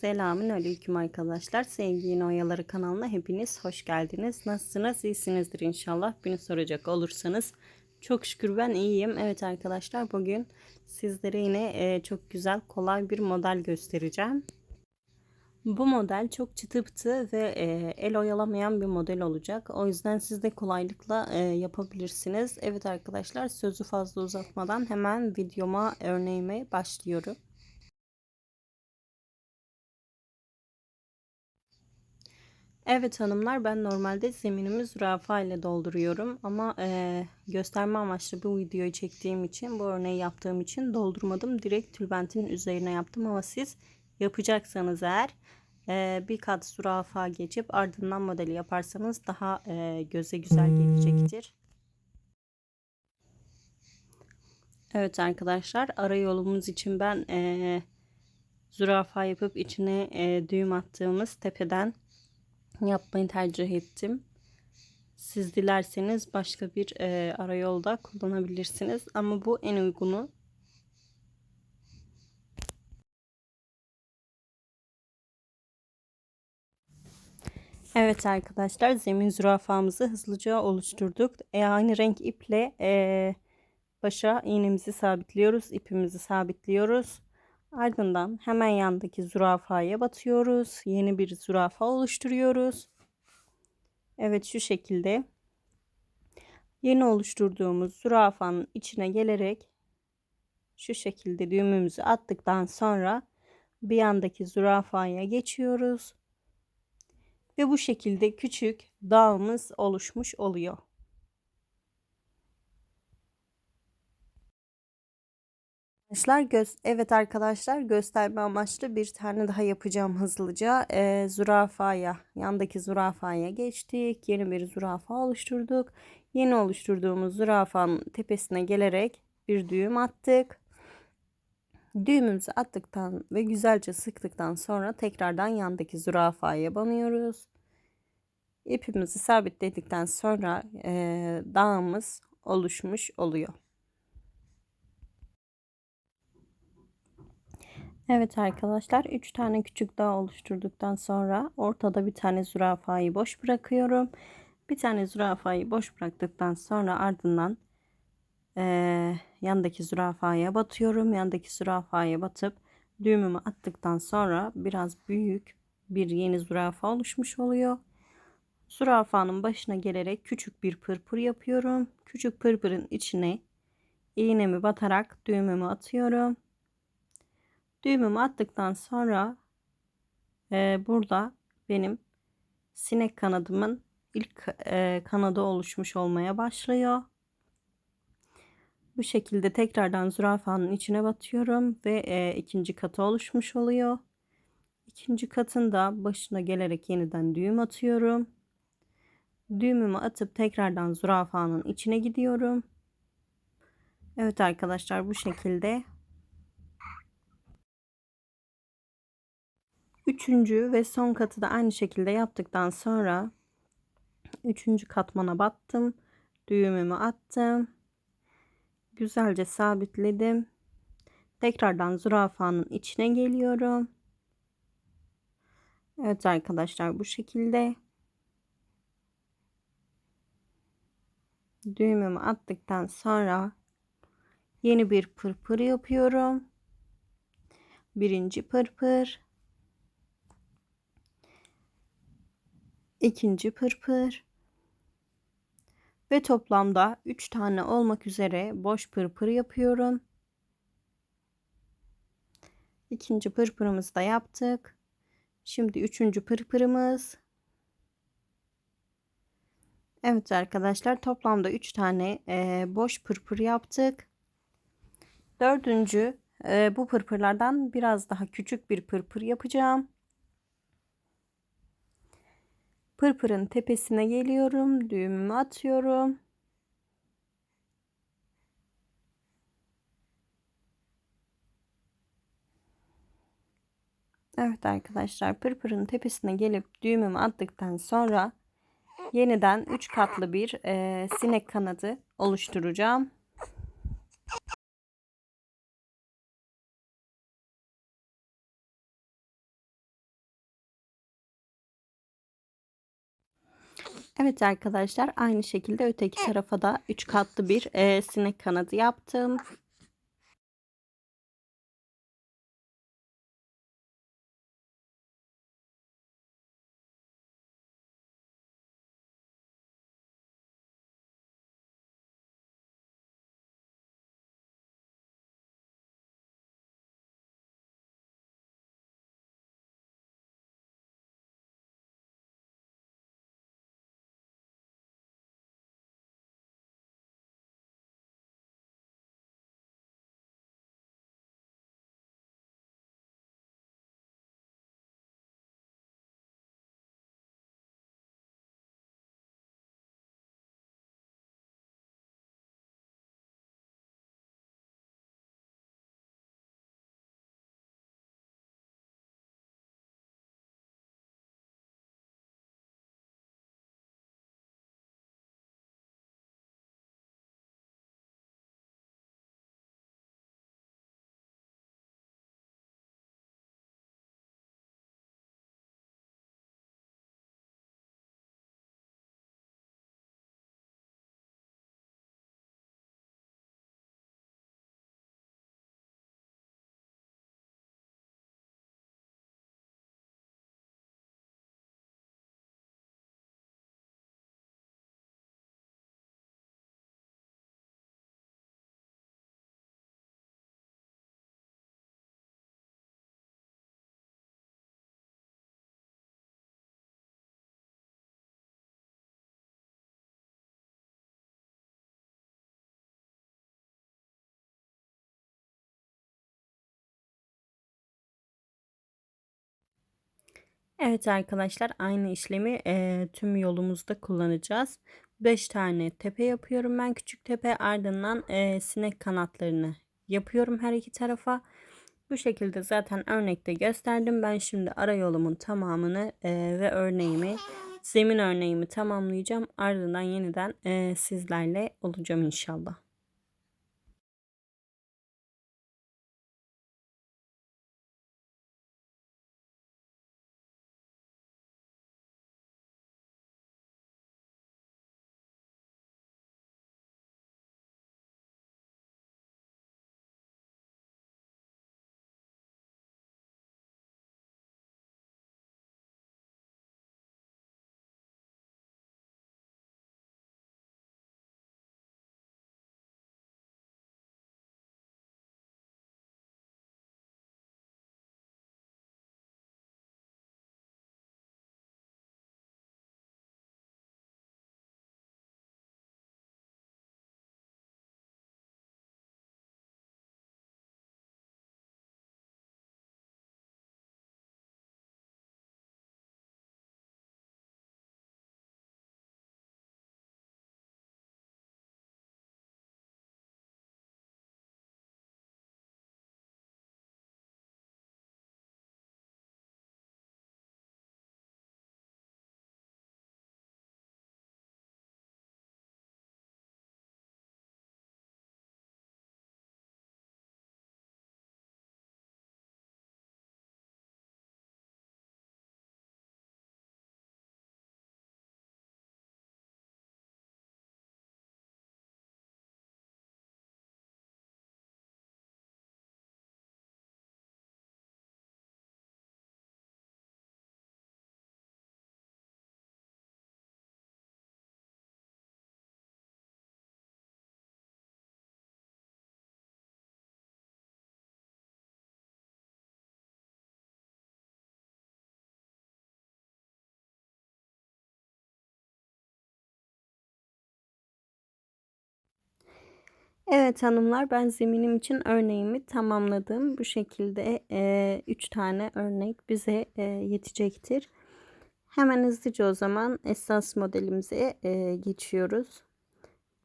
Selamün aleyküm arkadaşlar. Sevgi Yine Oyaları kanalına hepiniz hoş geldiniz. Nasılsınız? İyisinizdir inşallah. Beni soracak olursanız. Çok şükür ben iyiyim. Evet arkadaşlar bugün sizlere yine e, çok güzel kolay bir model göstereceğim. Bu model çok çıtı pıtı ve e, el oyalamayan bir model olacak. O yüzden siz de kolaylıkla e, yapabilirsiniz. Evet arkadaşlar sözü fazla uzatmadan hemen videoma örneğime başlıyorum. Evet hanımlar ben normalde zeminimi zürafa ile dolduruyorum ama e, gösterme amaçlı bu videoyu çektiğim için bu örneği yaptığım için doldurmadım. Direkt tülbentin üzerine yaptım ama siz yapacaksanız eğer e, bir kat zürafa geçip ardından modeli yaparsanız daha e, göze güzel gelecektir. Evet arkadaşlar ara yolumuz için ben e, zürafa yapıp içine e, düğüm attığımız tepeden yapmayı tercih ettim. Siz dilerseniz başka bir e, arayolda kullanabilirsiniz ama bu en uygunu. Evet arkadaşlar zemin zürafamızı hızlıca oluşturduk. E, aynı renk iple e, başa iğnemizi sabitliyoruz. ipimizi sabitliyoruz. Ardından hemen yandaki zürafaya batıyoruz. Yeni bir zürafa oluşturuyoruz. Evet şu şekilde. Yeni oluşturduğumuz zürafanın içine gelerek şu şekilde düğümümüzü attıktan sonra bir yandaki zürafaya geçiyoruz. Ve bu şekilde küçük dağımız oluşmuş oluyor. Arkadaşlar göz evet arkadaşlar gösterme amaçlı bir tane daha yapacağım hızlıca. Ee, zürafaya yandaki zürafaya geçtik. Yeni bir zürafa oluşturduk. Yeni oluşturduğumuz zürafanın tepesine gelerek bir düğüm attık. Düğümümüzü attıktan ve güzelce sıktıktan sonra tekrardan yandaki zürafaya banıyoruz. İpimizi sabitledikten sonra e, dağımız oluşmuş oluyor. Evet arkadaşlar 3 tane küçük dağ oluşturduktan sonra ortada bir tane zürafayı boş bırakıyorum. Bir tane zürafayı boş bıraktıktan sonra ardından e, yandaki zürafaya batıyorum. Yandaki zürafaya batıp düğümümü attıktan sonra biraz büyük bir yeni zürafa oluşmuş oluyor. Zürafanın başına gelerek küçük bir pırpır yapıyorum. Küçük pırpırın içine iğnemi batarak düğümümü atıyorum. Düğümümü attıktan sonra e, burada benim sinek kanadımın ilk e, kanadı oluşmuş olmaya başlıyor. Bu şekilde tekrardan zürafanın içine batıyorum ve e, ikinci katı oluşmuş oluyor. İkinci katında başına gelerek yeniden düğüm atıyorum. Düğümümü atıp tekrardan zürafanın içine gidiyorum. Evet arkadaşlar bu şekilde Üçüncü ve son katı da aynı şekilde yaptıktan sonra üçüncü katmana battım. Düğümümü attım. Güzelce sabitledim. Tekrardan zürafanın içine geliyorum. Evet arkadaşlar bu şekilde. Düğümümü attıktan sonra yeni bir pırpır yapıyorum. Birinci pırpır. İkinci pırpır ve toplamda 3 tane olmak üzere boş pırpır yapıyorum. İkinci pırpırımızı da yaptık. Şimdi üçüncü pırpırımız. Evet arkadaşlar toplamda 3 tane e, boş pırpır yaptık. Dördüncü e, bu pırpırlardan biraz daha küçük bir pırpır yapacağım. Pırpırın tepesine geliyorum. Düğümümü atıyorum. Evet arkadaşlar pırpırın tepesine gelip düğümümü attıktan sonra yeniden 3 katlı bir e, sinek kanadı oluşturacağım. Evet arkadaşlar aynı şekilde öteki tarafa da 3 katlı bir e, sinek kanadı yaptım. Evet arkadaşlar aynı işlemi e, tüm yolumuzda kullanacağız. 5 tane tepe yapıyorum ben küçük tepe ardından e, sinek kanatlarını yapıyorum her iki tarafa. Bu şekilde zaten örnekte gösterdim. Ben şimdi ara yolumun tamamını e, ve örneğimi zemin örneğimi tamamlayacağım. Ardından yeniden e, sizlerle olacağım inşallah. Evet hanımlar ben zeminim için örneğimi tamamladım. Bu şekilde 3 e, tane örnek bize e, yetecektir. Hemen hızlıca o zaman esas modelimize e, geçiyoruz.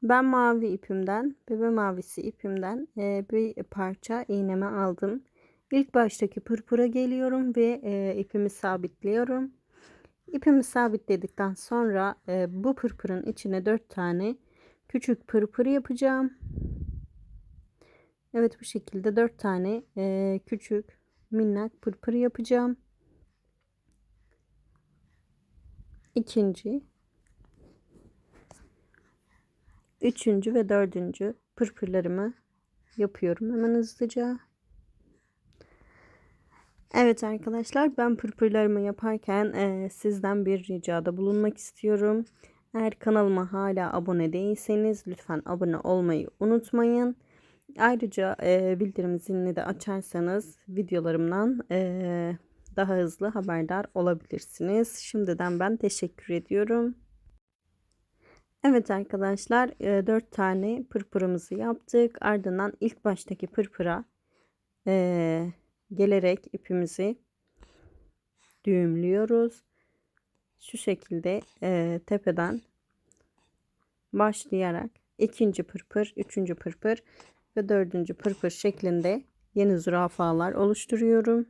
Ben mavi ipimden, bebe mavisi ipimden e, bir parça iğneme aldım. İlk baştaki pırpıra geliyorum ve e, ipimi sabitliyorum. İpimi sabitledikten sonra e, bu pırpırın içine 4 tane küçük pırpır yapacağım. Evet bu şekilde 4 tane e, küçük minnak pırpır yapacağım. İkinci üçüncü ve dördüncü pırpırlarımı yapıyorum hemen hızlıca. Evet arkadaşlar ben pırpırlarımı yaparken e, sizden bir ricada bulunmak istiyorum. Eğer kanalıma hala abone değilseniz lütfen abone olmayı unutmayın. Ayrıca e, bildirim zilini de açarsanız videolarımdan e, daha hızlı haberdar olabilirsiniz. Şimdiden ben teşekkür ediyorum. Evet arkadaşlar e, 4 tane pırpırımızı yaptık. Ardından ilk baştaki pırpıra e, gelerek ipimizi düğümlüyoruz. Şu şekilde e, tepeden başlayarak ikinci pırpır, üçüncü pırpır ve dördüncü pırpır şeklinde yeni zürafalar oluşturuyorum.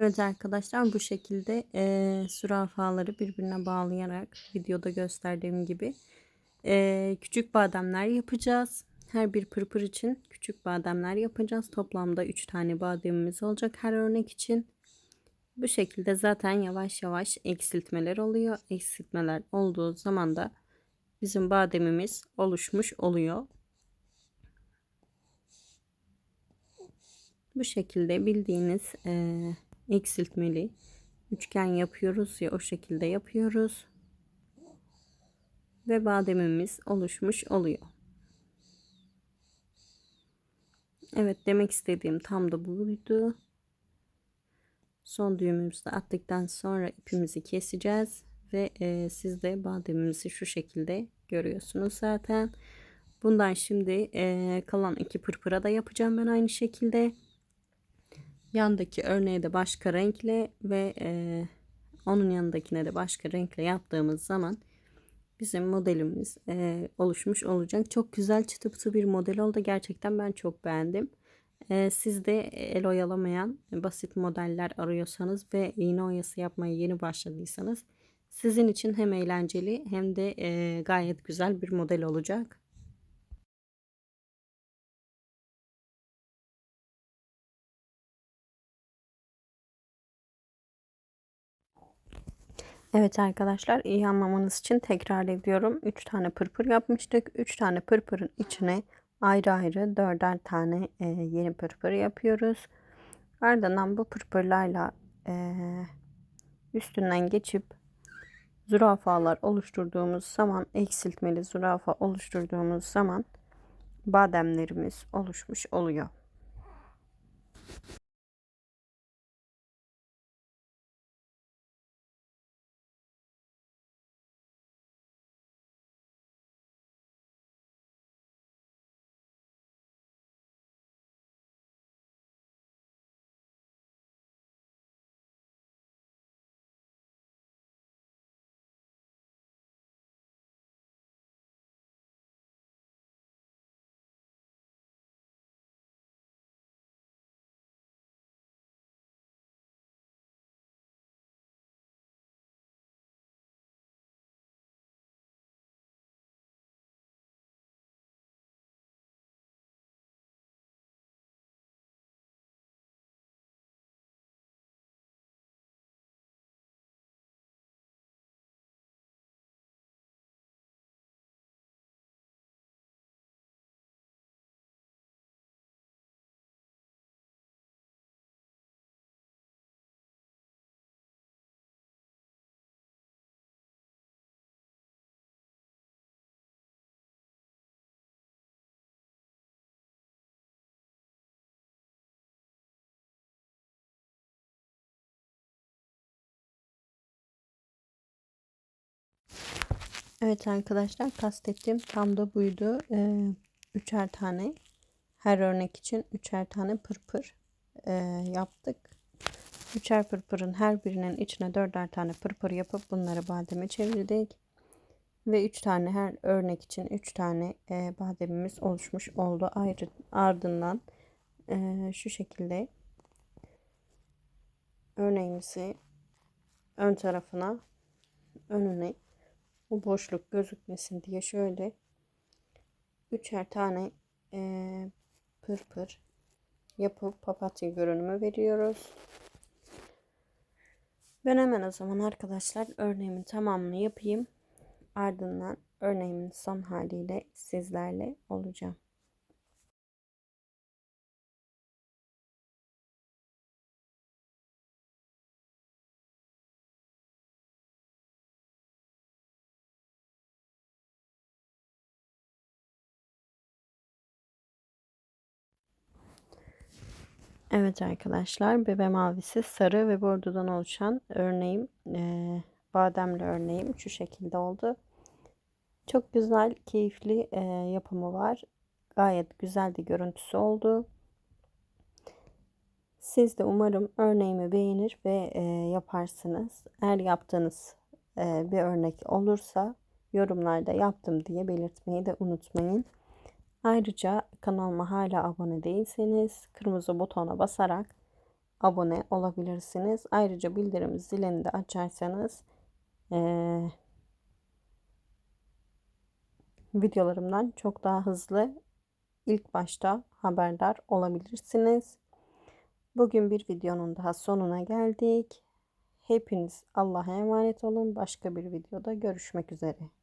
Evet arkadaşlar bu şekilde e, zürafaları birbirine bağlayarak videoda gösterdiğim gibi e, küçük bademler yapacağız. Her bir pırpır için küçük bademler yapacağız. Toplamda 3 tane bademimiz olacak her örnek için. Bu şekilde zaten yavaş yavaş eksiltmeler oluyor. Eksiltmeler olduğu zaman da bizim bademimiz oluşmuş oluyor. Bu şekilde bildiğiniz e, eksiltmeli üçgen yapıyoruz ya o şekilde yapıyoruz. Ve bademimiz oluşmuş oluyor. Evet demek istediğim tam da buydu. Son düğümümüzü de attıktan sonra ipimizi keseceğiz. Ve e, siz de bademimizi şu şekilde görüyorsunuz zaten. Bundan şimdi e, kalan iki pırpıra da yapacağım ben aynı şekilde. Yandaki örneği de başka renkle ve e, onun yanındakine de başka renkle yaptığımız zaman bizim modelimiz e, oluşmuş olacak. Çok güzel çıtı pıtı bir model oldu. Gerçekten ben çok beğendim. E, siz de el oyalamayan basit modeller arıyorsanız ve iğne oyası yapmaya yeni başladıysanız sizin için hem eğlenceli hem de e, gayet güzel bir model olacak. Evet arkadaşlar iyi anlamanız için tekrar ediyorum. 3 tane pırpır yapmıştık. 3 tane pırpırın içine ayrı ayrı dörder tane e, yeni pırpır yapıyoruz. Ardından bu pırpırlarla e, üstünden geçip zürafalar oluşturduğumuz zaman eksiltmeli zürafa oluşturduğumuz zaman bademlerimiz oluşmuş oluyor. Evet arkadaşlar kastettiğim tam da buydu. Ee, üçer tane her örnek için üçer tane pırpır e, yaptık. Üçer pırpırın her birinin içine dörder tane pırpır yapıp bunları bademe çevirdik. Ve üç tane her örnek için üç tane e, bademimiz oluşmuş oldu. Ayrı, ardından e, şu şekilde örneğimizi ön tarafına önüne bu boşluk gözükmesin diye şöyle üçer tane e, pır yapıp papatya görünümü veriyoruz. Ben hemen o zaman arkadaşlar örneğimin tamamını yapayım. Ardından örneğimin son haliyle sizlerle olacağım. Evet arkadaşlar bebe mavisi sarı ve bordodan oluşan örneğim e, bademli örneğim şu şekilde oldu. Çok güzel keyifli e, yapımı var. Gayet güzel bir görüntüsü oldu. Siz de umarım örneğimi beğenir ve e, yaparsınız. Eğer yaptığınız e, bir örnek olursa yorumlarda yaptım diye belirtmeyi de unutmayın. Ayrıca kanalıma hala abone değilseniz kırmızı butona basarak abone olabilirsiniz. Ayrıca bildirim zilini de açarsanız ee, videolarımdan çok daha hızlı ilk başta haberdar olabilirsiniz. Bugün bir videonun daha sonuna geldik. Hepiniz Allah'a emanet olun. Başka bir videoda görüşmek üzere.